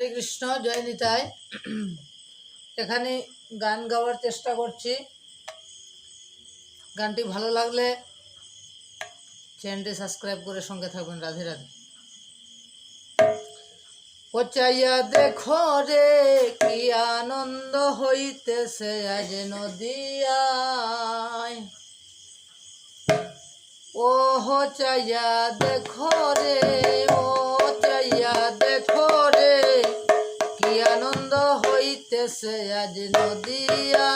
শ্রীকৃষ্ণ কৃষ্ণ এখানে গান গাওয়ার চেষ্টা করছি। গানটি ভালো লাগলে চ্যানেলটি সাবস্ক্রাইব করে সঙ্গে থাকবেন। রাধে রাধে। পচাইয়া দেখো রে, কি আনন্দ হইতেছে আজ নদিয়ায়। ও চাইয়া দেখো রে, ও আছে আজ নদিয়া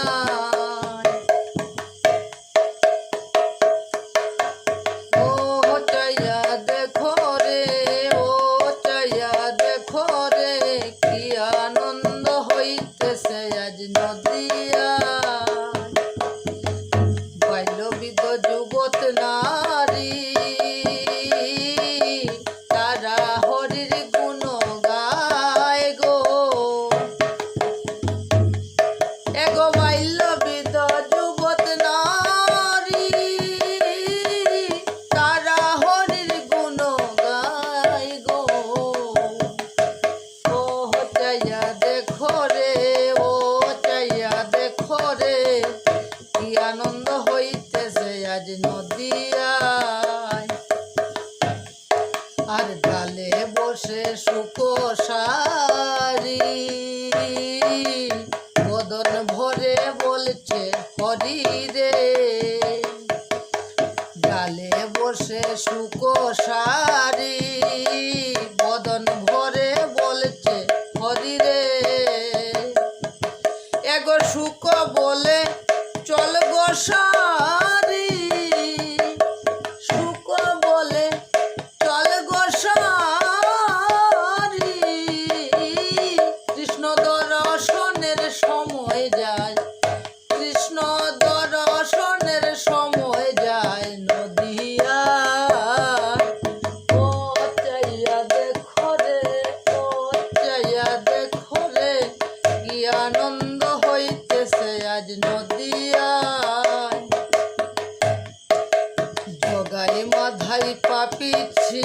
আজ নদিয়ায়। আর ডালে বসে সুকোশারি বদন ভরে বলছে, হরি রে। ডালে বসে সুকোশারি বদন ভরে বলছে, হরি রে। এগো সুখ বলে, চল গোসা প্রাণ জগায় মাথায় পাপিছি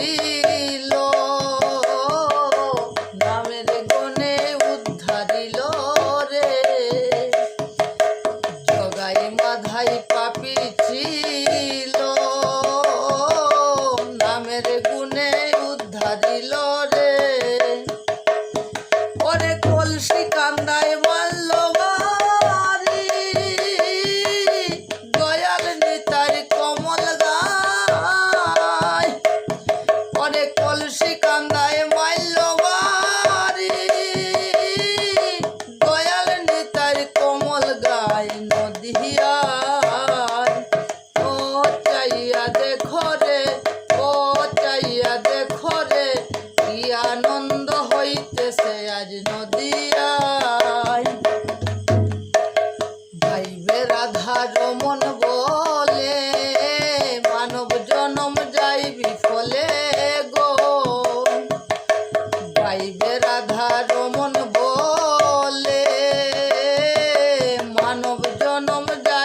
your my dad.